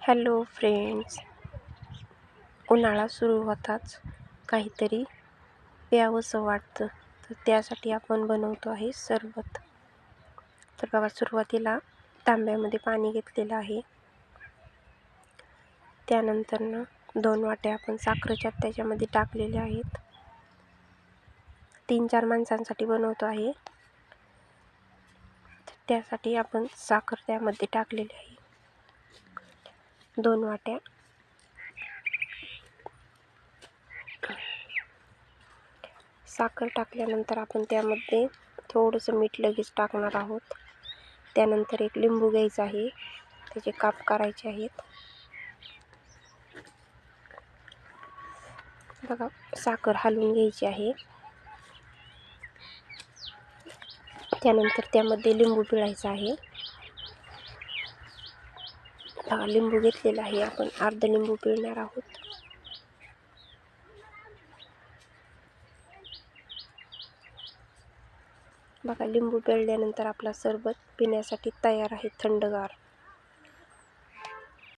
Hello friends. उन्हाळा सुरू होताच काहीतरी प्यावंसं वाटतं. तर त्यासाठी आपण बनवतो आहे सरबत. तर बघा सुरुवातीला तांब्यामध्ये पाणी घेतलेलं आहे. त्यानंतर ना दोन वाट्या आपण साखरेच्या त्याच्यामध्ये टाकलेल्या आहेत. तीन चार माणसांसाठी बनवतो आहे. त्यासाठी आपण साखर त्यामध्ये टाकलेली आहे. दोन वाट्या. साखर टाकल्यानंतर आपण त्यामध्ये थोडंसं मीठ लगेच टाकणार आहोत. त्यानंतर एक लिंबू घ्यायचा आहे. त्याचे काप करायचे आहेत. बघा साखर हलवून घ्यायची आहे. त्यानंतर त्यामध्ये लिंबू पिळायचा आहे. हा लिंबू घेतलेला आहे. आपण अर्ध लिंबू पिळणार आहोत. बघा लिंबू पिळल्यानंतर आपला सरबत पिण्यासाठी तयार आहे थंडगार.